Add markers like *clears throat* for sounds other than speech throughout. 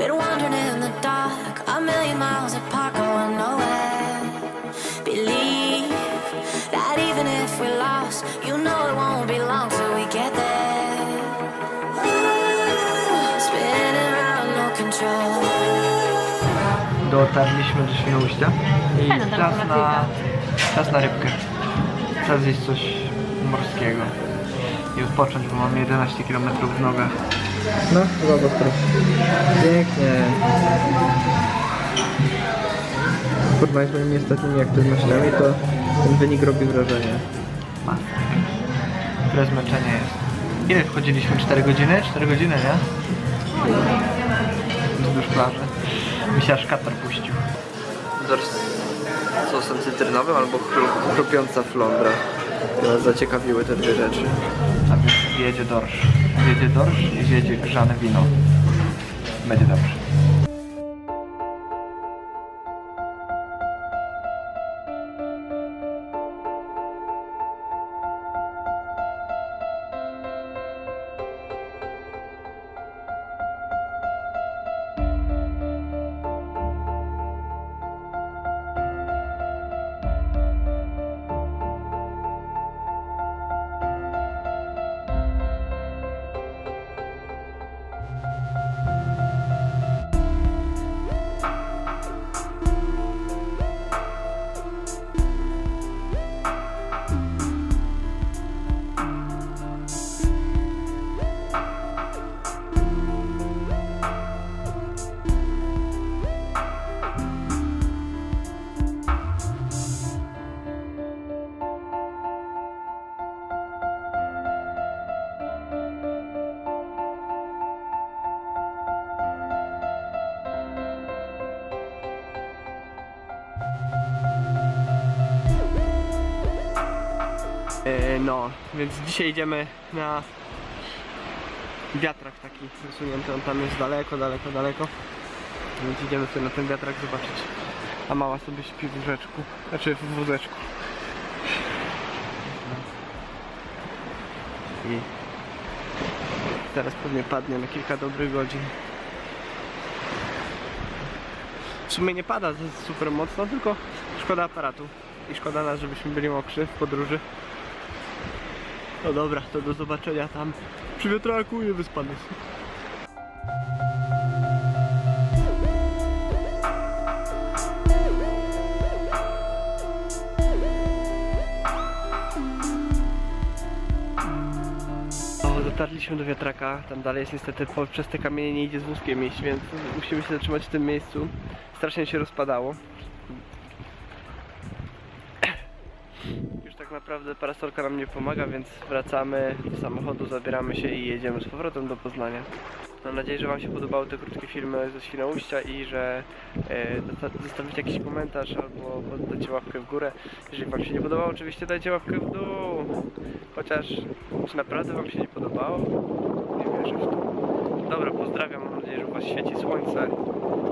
Been wandering in the dark, a million miles apart, going nowhere. Believe that even if we're lost, you know it won't be long till we get there. Ooh, spinning around, no control. Dotarliśmy do Świnoujścia i Fajna tam czas na, czas na rybkę. Czas zjeść coś morskiego i odpocząć, bo mam 11 km w nogach. No, zobacz to. Pięknie. W porównaniu z moimi ostatnimi aktywnościami, to ten wynik robi wrażenie. Które zmęczenie jest. Ile wchodziliśmy? 4 godziny? 4 godziny, nie? wzdłuż plaży. Mi się aż katar puścił. Dors z sosem cytrynowym albo chru- chrupiąca flądra. Nas zaciekawiły te dwie rzeczy. A więc wjedzie dorsz. Wjedzie dorsz i grzane wino. Będzie dobrze. No, więc dzisiaj idziemy na wiatrak taki wysunięty, on tam jest daleko, daleko, daleko. Więc idziemy sobie na ten wiatrak zobaczyć. A mama sobie śpi w łóżeczku, znaczy w wózeczku. I teraz pewnie padnie na kilka dobrych godzin. W sumie nie pada super mocno, tylko szkoda aparatu. I szkoda nas, żebyśmy byli mokrzy w podróży. No dobra, to do zobaczenia tam przy wiatraku i wyspany. Dotarliśmy do wiatraka, tam dalej jest niestety przez te kamienie nie idzie z wózkiem iść, więc musimy się zatrzymać w tym miejscu. Strasznie się rozpadało. *clears throat* Już tak naprawdę parasolka nam nie pomaga, więc wracamy do samochodu, zabieramy się i jedziemy z powrotem do Poznania. Mam nadzieję, że Wam się podobały te krótkie filmy ze Świnoujścia i że e, zostawicie jakiś komentarz albo dajcie łapkę w górę. Jeżeli Wam się nie podobało, oczywiście dajcie łapkę w dół. Chociaż, czy naprawdę Wam się nie podobało? Nie wierzę w to. Dobra, pozdrawiam, mam nadzieję, że u Was świeci słońce.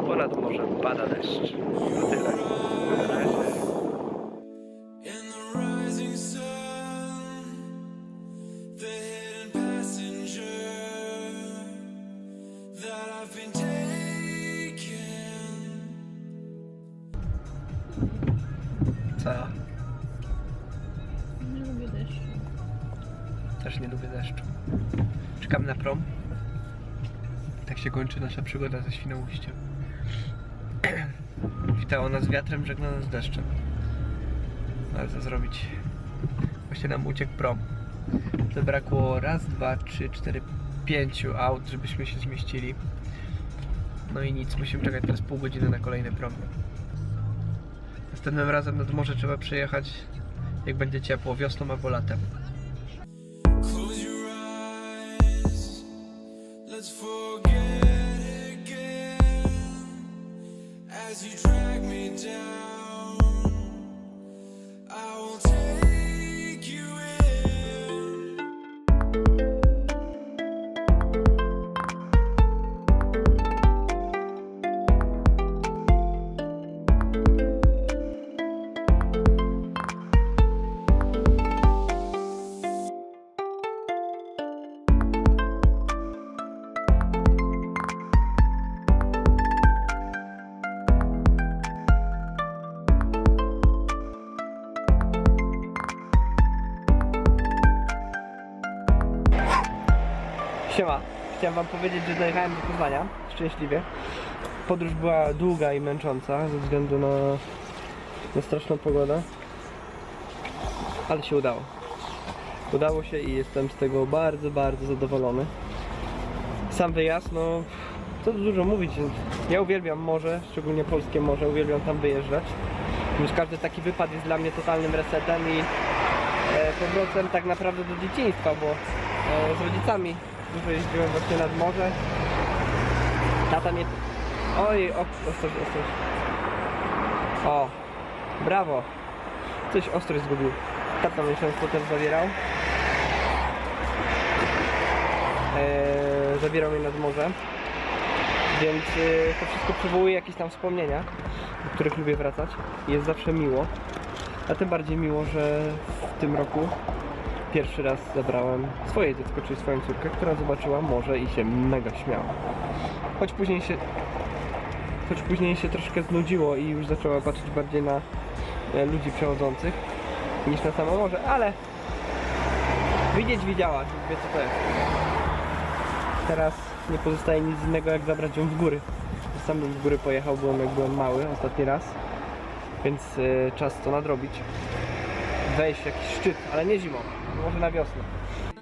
Ponad morze pada deszcz. To tyle. Co? Nie lubię deszczu. Też nie lubię deszczu. Czekam na prom. Tak się kończy nasza przygoda ze Świnoujściem. *clears throat* Witało nas wiatrem, żegna nas deszczem. Ale co zrobić? Właśnie nam uciekł prom. Zabrakło raz, dwa, trzy, cztery, pięciu aut, żebyśmy się zmieścili. No i nic, musimy czekać teraz pół godziny na kolejny prom. Następnym razem nad morze trzeba przyjechać, jak będzie ciepło, wiosną albo latem. Let's forget Siema. Chciałem wam powiedzieć, że dojechałem do Poznania. Szczęśliwie. Podróż była długa i męcząca ze względu na, na straszną pogodę. Ale się udało. Udało się i jestem z tego bardzo, bardzo zadowolony. Sam wyjazd, no co tu dużo mówić. Ja uwielbiam morze, szczególnie polskie morze, uwielbiam tam wyjeżdżać. Już każdy taki wypad jest dla mnie totalnym resetem i e, powrotem tak naprawdę do dzieciństwa, bo e, z rodzicami dużo jeździłem właśnie nad morze. Tata mnie... Oj, o, ostrożnie, ostrożnie. O, brawo. Coś ostrość zgubił. Tata mnie często też zabierał. Eee, zabierał mnie nad morze. Więc e, to wszystko przywołuje jakieś tam wspomnienia, do których lubię wracać. Jest zawsze miło. A tym bardziej miło, że w tym roku pierwszy raz zabrałem swoje dziecko, czyli swoją córkę, która zobaczyła morze i się mega śmiała. Choć później się choć później się troszkę znudziło i już zaczęła patrzeć bardziej na e, ludzi przechodzących niż na samo morze, ale widzieć widziała, wie co to jest. Teraz nie pozostaje nic innego jak zabrać ją w góry. Sam bym w góry pojechał, byłem jak byłem mały ostatni raz, więc e, czas to nadrobić. Wejść w jakiś szczyt, ale nie zimą, Vamos na olsun.